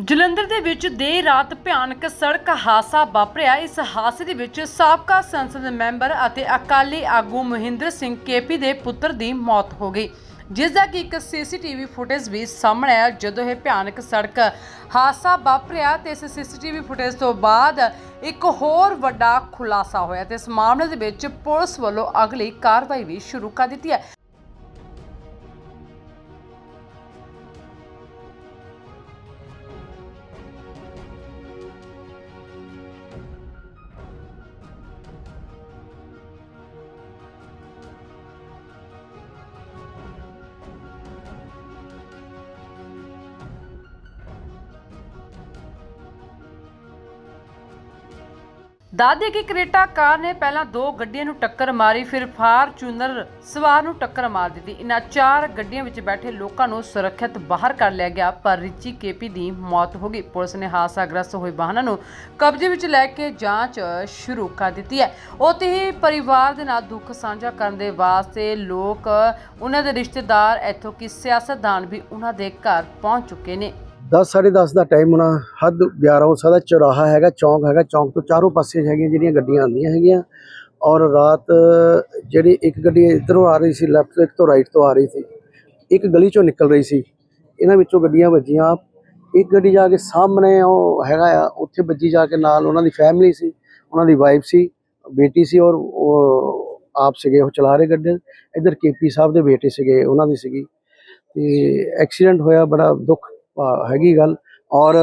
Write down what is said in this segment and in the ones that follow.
ਜਲੰਧਰ ਦੇ ਵਿੱਚ ਦੇਰ ਰਾਤ ਭਿਆਨਕ ਸੜਕ ਹਾਦਸਾ ਵਾਪਰਿਆ। ਇਸ ਹਾਦਸੇ ਦੇ ਵਿੱਚ ਸਾਬਕਾ ਸੰਸਦ ਮੈਂਬਰ ਅਤੇ ਅਕਾਲੀ ਆਗੂ ਮਹਿੰਦਰ ਸਿੰਘ ਕੇਪੀ ਦੇ ਪੁੱਤਰ ਦੀ ਮੌਤ ਹੋ ਗਈ। ਜਿਸ ਦਾ ਕਿ ਇੱਕ ਸੀਸੀਟੀਵੀ ਫੁਟੇਜ ਵੀ ਸਾਹਮਣੇ ਆਇਆ। ਜਦੋਂ ਇਹ ਭਿਆਨਕ ਸੜਕ ਹਾਦਸਾ ਵਾਪਰਿਆ, ਤੇ ਇਸ ਸੀਸੀਟੀਵੀ ਫੁਟੇਜ ਤੋਂ ਬਾਅਦ ਇੱਕ ਹੋਰ ਵੱਡਾ ਖੁਲਾਸਾ ਹੋਇਆ। ਤੇ ਇਸ ਮਾਮਲੇ ਦੇ ਵਿੱਚ ਪੁਲਿਸ ਵੱਲੋਂ ਅਗਲੀ ਕਾਰਵਾਈ ਵੀ ਸ਼ੁਰੂ ਕਰ ਦਿੱਤੀ ਹੈ। ਦਾਦੇ ਕੀ ਕਰੇਟਾ ਕਾਰ ਨੇ ਪਹਿਲਾਂ ਦੋ ਗੱਡੀਆਂ ਨੂੰ ਟੱਕਰ ਮਾਰੀ, ਫਿਰ ਫਾਰਚੂਨਰ ਸਵਾਰ ਨੂੰ ਟੱਕਰ ਮਾਰ ਦਿੱਤੀ। ਇਨ੍ਹਾਂ ਚਾਰ ਗੱਡੀਆਂ ਵਿੱਚ ਬੈਠੇ ਲੋਕਾਂ ਨੂੰ ਸੁਰੱਖਿਅਤ ਬਾਹਰ ਕਰ ਲਿਆ ਗਿਆ, ਪਰ ਰਿਚੀ ਕੇਪੀ ਦੀ ਮੌਤ ਹੋ ਗਈ। ਪੁਲਿਸ ਨੇ ਹਾਦਸਾਗ੍ਰਸਤ ਹੋਏ ਵਾਹਨਾਂ ਨੂੰ ਕਬਜ਼ੇ ਵਿੱਚ ਲੈ ਕੇ ਜਾਂਚ ਸ਼ੁਰੂ ਕਰ ਦਿੱਤੀ ਹੈ। ਉੱਥੇ ਹੀ ਪਰਿਵਾਰ ਦੇ ਨਾਲ ਦੁੱਖ ਸਾਂਝਾ ਕਰਨ ਦੇ ਵਾਸਤੇ ਲੋਕ ਉਹਨਾਂ ਦੇ ਰਿਸ਼ਤੇਦਾਰ, ਇੱਥੋਂ ਕਿ ਸਿਆਸਤਦਾਨ ਵੀ ਉਹਨਾਂ ਦੇ ਘਰ ਪਹੁੰਚ ਚੁੱਕੇ ਨੇ। 10 10:30 ਦਾ ਟਾਈਮ ਹੋਣਾ, ਹੱਦ 11 ਹੋ ਸਕਦਾ, ਚੌਰਾਹਾ ਹੈਗਾ, ਚੌਂਕ ਹੈਗਾ, ਚੌਂਕ ਤੋਂ ਚਾਰੋਂ ਪਾਸੇ ਹੈਗੀਆਂ ਜਿਹੜੀਆਂ ਗੱਡੀਆਂ ਆਉਂਦੀਆਂ ਹੈਗੀਆਂ। ਔਰ ਰਾਤ ਜਿਹੜੀ ਇੱਕ ਗੱਡੀ ਇਧਰੋਂ ਆ ਰਹੀ ਸੀ ਲੈਫਟ ਤੋਂ ਇੱਕ ਤੋਂ ਰਾਈਟ ਤੋਂ ਆ ਰਹੀ ਸੀ, ਇੱਕ ਗਲੀ ਚੋਂ ਨਿਕਲ ਰਹੀ ਸੀ। ਇਹਨਾਂ ਵਿੱਚੋਂ ਗੱਡੀਆਂ ਵੱਜੀਆਂ ਇੱਕ ਗੱਡੀ ਜਾ ਕੇ ਸਾਹਮਣੇ ਉਹ ਹੈਗਾ ਆ, ਉੱਥੇ ਵੱਜੀ ਜਾ ਕੇ ਨਾਲ ਉਹਨਾਂ ਦੀ ਫੈਮਿਲੀ ਸੀ, ਉਹਨਾਂ ਦੀ ਵਾਈਫ ਸੀ, ਬੇਟੀ ਸੀ ਔਰ ਉਹ ਆਪ ਸੀਗੇ, ਉਹ ਚਲਾ ਰਹੇ ਗੱਡੀ ਇਧਰ ਕੇਪੀ ਸਾਹਿਬ ਦੇ ਬੇਟੇ ਸੀਗੇ, ਉਹਨਾਂ ਦੀ ਸੀਗੀ। ਤੇ ਐਕਸੀਡੈਂਟ ਹੋਇਆ, ਬੜਾ ਦੁੱਖ ਹੈਗੀ ਗੱਲ। ਔਰ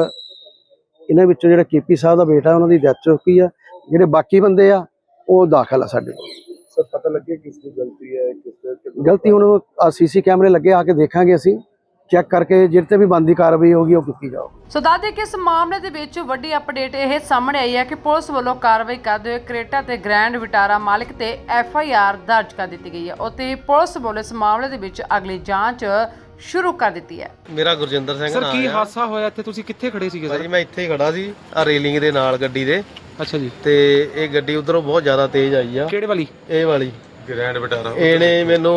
ਇਹਨਾਂ ਵਿੱਚੋਂ ਜਿਹੜਾ ਕੇਪੀ ਸਾਹਿਬ ਦਾ ਬੇਟਾ ਉਹਨਾਂ ਦੀ ਡੈਥ ਚੁੱਕੀ ਆ। ਜਿਹੜੇ ਬਾਕੀ ਬੰਦੇ ਆ ਉਹ ਦਾਖਲ ਆ ਸਾਡੇ ਕੋਲ। ਸਰ ਪਤਾ ਲੱਗਿਆ ਕਿਸ ਦੀ ਗਲਤੀ ਹੈ ਕਿਸ ਦੇ ਗਲਤੀ ਹੁਣ ਸੀਸੀ ਕੈਮਰੇ ਲੱਗੇ ਆ ਕੇ ਦੇਖਾਂਗੇ ਅਸੀਂ। ਚੈੱਕ ਕਰਕੇ ਜਿਹੜੇ ਤੇ ਵੀ ਬੰਦੀ ਕਾਰਵਾਈ ਹੋਗੀ ਉਹ ਕੀਤੀ ਜਾਊਗੀ। ਸੋ ਦੱਸਦੇ ਕਿ ਇਸ ਮਾਮਲੇ ਦੇ ਵਿੱਚ ਵੱਡੀ ਅਪਡੇਟ ਇਹ ਸਾਹਮਣੇ ਆਈ ਹੈ ਕਿ ਪੁਲਿਸ ਵੱਲੋਂ ਕਾਰਵਾਈ ਕਰਦੇ ਹੋਏ ਕ੍ਰੇਟਾ ਤੇ ਗ੍ਰੈਂਡ ਵਿਟਾਰਾ ਮਾਲਕ ਤੇ ਐਫ ਆਈ ਆਰ ਦਰਜ ਕਰ ਦਿੱਤੀ ਗਈ ਹੈ। ਅਤੇ ਪੁਲਿਸ ਵੱਲੋਂ ਇਸ ਮਾਮਲੇ ਦੇ ਵਿੱਚ ਅਗਲੀ ਜਾਂਚ ਸ਼ੁਰੂ ਕਰ ਦਿੱਤੀ ਹੈ। ਮੇਰਾ ਗੁਰਜਿੰਦਰ ਸਿੰਘ ਸਰ ਨਾਮ ਕੀ ਆ। ਹਾਦਸਾ ਹੋਇਆ? ਇੱਥੇ ਤੁਸੀਂ ਕਿੱਥੇ ਖੜੇ ਸੀਗੇ ਭਾਜੀ ਸਰ? ਮੈਂ ਇੱਥੇ ਹੀ ਖੜਾ ਸੀ ਆ ਰੇਲਿੰਗ ਦੇ ਨਾਲ ਗੱਡੀ ਦੇ। ਅੱਛਾ ਜੀ। ਤੇ ਇਹ ਗੱਡੀ ਉਧਰੋਂ ਬਹੁਤ ਜ਼ਿਆਦਾ ਤੇਜ਼ ਆਈ ਆ। ਕਿਹੜੇ ਵਾਲੀ? ਇਹ ਵਾਲੀ। ਗ੍ਰੈਂਡ ਬਟਾਰਾ। ਇਹਨੇ ਮੈਨੂੰ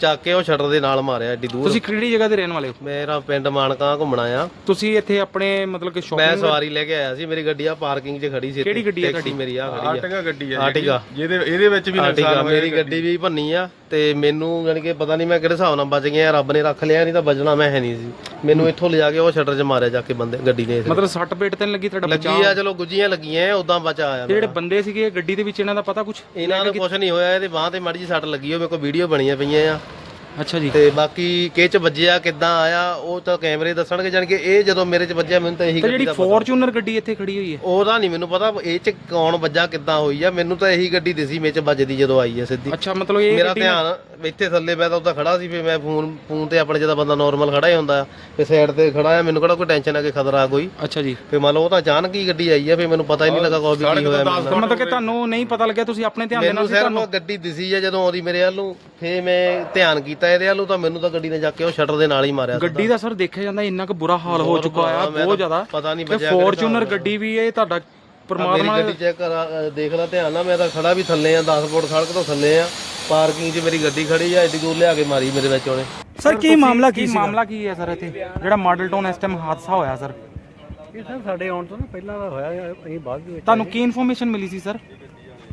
ਚੱਕ ਕੇ ਉਹ ਸ਼ਟਰ ਦੇ ਨਾਲ ਮਾਰਿਆ ਏਡੀ ਦੂਰ। ਤੁਸੀਂ ਕਿਹੜੀ ਜਗ੍ਹਾ ਦੇ ਰਹਿਣ ਵਾਲੇ ਹੋ? ਮੇਰਾ ਪਿੰਡ ਮਾਨਕਾ ਘੁੰਮਣਾ ਆ ਤੁਸੀਂ ਇੱਥੇ ਆਪਣੇ ਮਤਲਬ ਕਿ ਮੈਂ ਸ਼ਾਪਿੰਗ ਸਵਾਰੀ ਲੈ ਕੇ ਆਇਆ ਸੀ ਮੇਰੀ ਗੱਡੀ ਆ ਪਾਰਕਿੰਗ 'ਚ ਖੜੀ ਸੀ। ਕਿਹੜੀ ਗੱਡੀ ਆ ਟੈਕਸੀ ਤੁਹਾਡੀ? ਮੇਰੀ ਆ ਖੜੀ ਆ। ਆਰਟਿਗਾ ਗੱਡੀ ਹੈ ਆਰਟਿਗਾ। ਜਿਹਦੇ ਇਹਦੇ ਵਿੱਚ ਵੀ ਹੋਇਆ ਮੇਰੀ ਗੱਡੀ ਵੀ ਭੰਨੀ ਆ। ਤੇ ਮੈਨੂੰ ਯਾਨੀ ਕਿ ਪਤਾ ਨਹੀਂ ਮੈਂ ਕਿਹੜੇ ਹਿਸਾਬ ਨਾਲ ਬਚ ਗਿਆ ਰੱਬ ਨੇ ਰੱਖ ਲਿਆ ਨਹੀਂ ਤਾਂ ਬਚਣਾ ਮੈਂ ਹੈ ਨਹੀਂ ਸੀ। ਮੈਨੂੰ ਇੱਥੋਂ ਲਿਜਾ ਕੇ ਉਹ ਸ਼ਟਰ 'ਚ ਮਾਰਿਆ ਜਾ ਕੇ ਬੰਦੇ ਗੱਡੀ ਨੇ। ਮਤਲਬ ਸੱਟ ਪੇਟ ਤਾਂ ਨੀ ਲੱਗੀ ਤੁਹਾਡਾ ਲੱਗੀ ਆ ਚਲੋ ਗੁੱਜੀਆਂ ਲੱਗੀਆਂ ਉਦਾਂ ਬਚਾ ਆਇਆ ਤੇ ਜਿਹੜੇ। ਬੰਦੇ ਸੀਗੇ ਗੱਡੀ ਦੇ ਵਿੱਚ ਇਹਨਾਂ ਦਾ ਪਤਾ ਕੁਝ ਇਹਨਾਂ ਨੂੰ ਕੁਝ ਨਹੀਂ ਹੋਇਆ ਇਹਦੇ ਬਾਹ ਤੇ ਮਾੜੀ ਜੀ ਸੱਟ ਲੱਗੀ ਹੋ ਮੇਰੇ ਕੋਲ ਵੀਡੀਓ ਬਣੀਆਂ ਪਈਆਂ ਆ। ਅੱਛਾ ਜੀ। ਤੇ ਬਾਕੀ ਕਿਹ ਚ ਵੱਜਿਆ ਕਿੱਦਾਂ ਆਇਆ ਉਹ ਤਾਂ ਕੈਮਰੇ ਦੱਸਣਗੇ ਜਾਨ ਕਿ ਇਹ ਜਦੋਂ ਮੇਰੇ ਚ ਵੱਜਿਆ ਮੈਨੂੰ ਤਾਂ ਇਹੀ ਤੇ ਗੱਡੀ ਜਿਹੜੀ ਦਾ ਪਤਾ ਫੋਰਚੂਨਰ ਗੱਡੀ ਇੱਥੇ ਖੜੀ ਹੋਈ ਹੈ? ਉਹਦਾ ਨਹੀਂ ਮੈਨੂੰ ਪਤਾ ਇਹ ਚ ਕੌਣ ਵੱਜਾ ਕਿੱਦਾਂ ਹੋਈ ਆ ਮੈਨੂੰ ਤਾਂ ਇਹੀ ਗੱਡੀ ਦਿਸੀ ਮੇਰੇ ਚ ਵੱਜਦੀ ਜਦੋਂ ਆਈ ਆ ਸਿੱਧੀ। ਅੱਛਾ ਮਤਲਬ ਇਹ ਮੇਰਾ ਧਿਆਨ ਇੱਥੇ ਥੱਲੇ ਮੈਂ ਤਾਂ ਉੱਦਾਂ ਖੜਾ ਸੀ ਫੇ ਮੈਂ ਫੋਨ ਫੋਨ ਤੇ ਆਪਣੇ ਜਿਹਦਾ ਬੰਦਾ ਨਾਰਮਲ ਖੜਾ ਹੀ ਹੁੰਦਾ ਫੇ ਸਾਈਡ ਤੇ ਖੜਾ ਆ ਮੈਨੂੰ ਕਿਹੜਾ ਕੋਈ ਟੈਨਸ਼ਨ ਆ ਕਿ ਖਤਰਾ ਕੋਈ। ਅੱਛਾ ਜੀ। ਫੇ ਮੰਨ ਲਓ ਉਹ ਤਾਂ ਅਚਾਨਕ ਹੀ ਗੱਡੀ ਆਈ ਆ ਫੇ ਮੈਨੂੰ ਪਤਾ ਹੀ ਨਹੀਂ ਲੱਗਾ ਕੋਈ ਵੀ ਕੀ ਹੋਇਆ ਮੈਨੂੰ। ਤਾਂ ਮਤਲਬ ਕਿ ਤੁਹਾਨੂੰ ਨਹੀਂ ਪਤਾ ਲੱਗਿਆ ਤੁਸੀਂ ਆਪਣੇ ਧਿਆਨ ਦੇ ਨਾਲ ਮੈਨੂੰ ਸੀ ਤੁਹਾਨੂੰ? ਗੱਡੀ ਦਿਸੀ ਆ ਜਦੋਂ ਆਉਂਦੀ ਮੇਰੇ ਵੱਲ ਨੂੰ ਫੇ ਮੈਂ ਧਿਆਨ ਕੀਤਾ ਇਹਦੇ ਵੱਲ ਨੂੰ ਤਾਂ ਮੈਨੂੰ ਤਾਂ ਗੱਡੀ ਨੇ ਜਾ ਕੇ ਉਹ ਸ਼ਟਰ ਦੇ ਨਾਲ ਹੀ ਮਾਰਿਆ ਗੱਡੀ ਦਾ ਸਰ ਦੇਖਿਆ ਜਾਂਦਾ ਇੰਨਾ ਕੁ ਬੁਰਾ ਹਾਲ ਹੋ ਚੁੱਕਾ ਆ ਬਹੁਤ ਜ਼ਿਆਦਾ। ਪਤਾ ਨਹੀਂ ਬਚਿਆ ਫੋਰਚੂਨਰ। ਗੱਡੀ ਵੀ ਇਹ ਤੁਹਾਡਾ ਮੇਰੀ ਪਰਮਾਤਮਾ ਗੱਡੀ ਚੈੱਕ ਕਰਾ ਦੇਖ ਲੈ ਧਿਆਨ ਨਾਲ ਮੈਂ ਤਾਂ ਖੜਾ ਵੀ ਥੱਲੇ ਆ 10 ਫੁੱਟ ਸੜਕ ਤੋਂ ਥੱਲੇ ਆ। ਪਾਰਕਿੰਗ 'ਚ ਮੇਰੀ ਗੱਡੀ ਖੜੀ ਆ ਐਡੀ ਦੂਰ ਲਿਆ ਕੇ ਮਾਰੀ ਮੇਰੇ ਵਿੱਚ ਉਹਨੇ। ਸਰ ਕੀ ਮਾਮਲਾ ਕੀ ਮਾਮਲਾ ਕੀ ਹੈ ਸਰ ਇੱਥੇ? ਜਿਹੜਾ ਮਾਡਲ ਟਾਊਨ ਇਸ ਟਾਈਮ ਹਾਦਸਾ ਹੋਇਆ ਸਰ। ਇਹ ਸਰ ਸਾਡੇ ਆਉਣ ਤੋਂ ਨਾ ਪਹਿਲਾਂ ਦਾ ਹੋਇਆ ਹੈ, ਅਸੀਂ ਬਾਅਦ ਵਿੱਚ ਤੁਹਾਨੂੰ ਕੀ ਇਨਫੋਰਮੇਸ਼ਨ ਮਿਲੀ ਸੀ ਸਰ?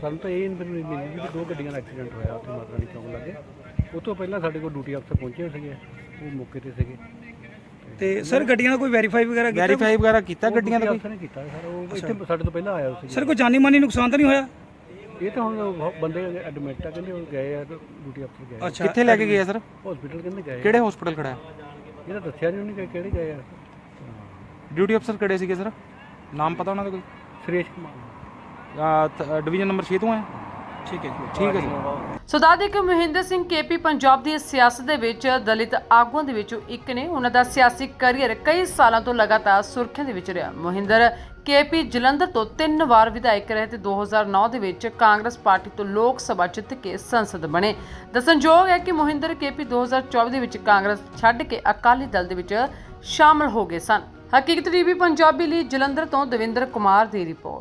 ਸਾਨੂੰ ਤਾਂ ਇਹ ਇਨਫੋਰਮੇਸ਼ਨ ਮਿਲੀ ਕਿ ਦੋ ਗੱਡੀਆਂ ਦਾ ਐਕਸੀਡੈਂਟ ਹੋਇਆ ਉੱਥੇ ਮਾਤਾ ਰਾਣੀ ਚੌਂਕ ਲੱਗੇ। ਉਹ ਤੋਂ ਪਹਿਲਾਂ ਸਾਡੇ ਕੋਲ ਡਿਊਟੀ ਅਫਸਰ ਪਹੁੰਚੇ ਸੀਗੇ ਉਹ ਮੌਕੇ ਤੇ ਸੀਗੇ। ਤੇ ਸਰ ਗੱਡੀਆਂ ਦਾ ਕੋਈ ਵੈਰੀਫਾਈ ਵਗੈਰਾ ਕੀਤਾ? ਵੈਰੀਫਾਈ ਵਗੈਰਾ ਕੀਤਾ ਗੱਡੀਆਂ ਦਾ ਕੋਈ? ਅਫਸਰ ਨੇ ਕੀਤਾ ਸਰ ਉਹ ਇੱਥੇ ਸਾਡੇ ਤੋਂ ਪਹਿਲਾਂ ਆਇਆ ਸੀ ਸਰ ਕੋਈ ਜਾਨੀ ਮਾਨੀ ਨੁਕਸਾਨ ਤਾਂ ਨਹੀਂ ਹੋਇਆ? ਇਹ ਤਾਂ ਹੁਣ ਉਹ ਬੰਦੇ ਐਡਮਿਟ ਆ ਕਹਿੰਦੇ ਉਹ ਗਏ ਆ ਡਿਊਟੀ ਅਫਸਰ ਗਏ ਅੱਛਾ। ਕਿੱਥੇ ਲੈ ਕੇ ਗਏ ਸਰ? ਹਸਪੀਟਲ ਕਹਿੰਦੇ ਗਏ ਕਿਹੜੇ ਹਸਪੀਟਲ ਖੜਾ ਹੈ? ਇਹ ਤਾਂ ਦੱਸਿਆ ਨਹੀਂ ਉਹਨੇ ਕਿ ਕਿਹੜੇ ਗਏ ਆ। ਡਿਊਟੀ ਅਫਸਰ ਕਿਹੜੇ ਸੀਗੇ ਸਰ? ਨਾਮ ਪਤਾ ਉਹਨਾਂ ਦਾ ਕੋਈ? ਸੁਰੇਸ਼ ਕੁਮਾਰ। ਆ ਡਿਵੀਜ਼ਨ ਨੰਬਰ 6 ਤੋਂ ਹੈ? ਠੀਕ ਹੈ ਜੀ। ਠੀਕ ਹੈ ਜੀ। ਸੋ ਦੱਸਦੇ ਕਿ ਮਹਿੰਦਰ ਸਿੰਘ ਕੇਪੀ ਪੰਜਾਬ ਦੀ ਸਿਆਸਤ ਦੇ ਵਿੱਚ ਦਲਿਤ ਆਗੂਆਂ ਦੇ ਵਿੱਚੋਂ ਇੱਕ ਨੇ। ਉਹਨਾਂ ਦਾ ਸਿਆਸੀ ਕੈਰੀਅਰ ਕਈ ਸਾਲਾਂ ਤੋਂ ਲਗਾਤਾਰ ਸੁਰਖੀਆਂ ਦੇ ਵਿੱਚ ਰਿਹਾ। ਮਹਿੰਦਰ ਕੇਪੀ ਜਲੰਧਰ ਤੋਂ ਤਿੰਨ ਵਾਰ ਵਿਧਾਇਕ ਰਹੇ ਤੇ 2009 ਦੇ ਵਿੱਚ ਕਾਂਗਰਸ ਪਾਰਟੀ ਤੋਂ ਲੋਕ ਸਭਾ ਜਿੱਤ ਕੇ ਸੰਸਦ ਬਣੇ। ਦੱਸਣਯੋਗ ਹੈ ਕਿ ਮਹਿੰਦਰ ਕੇਪੀ 2024 ਦੇ ਵਿੱਚ ਕਾਂਗਰਸ ਛੱਡ ਕੇ ਅਕਾਲੀ ਦਲ ਦੇ ਵਿੱਚ ਸ਼ਾਮਲ ਹੋ ਗਏ ਸਨ। ਹਕੀਕਤ ਟੀਵੀ ਪੰਜਾਬੀ ਲਈ ਜਲੰਧਰ ਤੋਂ ਦਵਿੰਦਰ ਕੁਮਾਰ ਦੀ ਰਿਪੋਰਟ।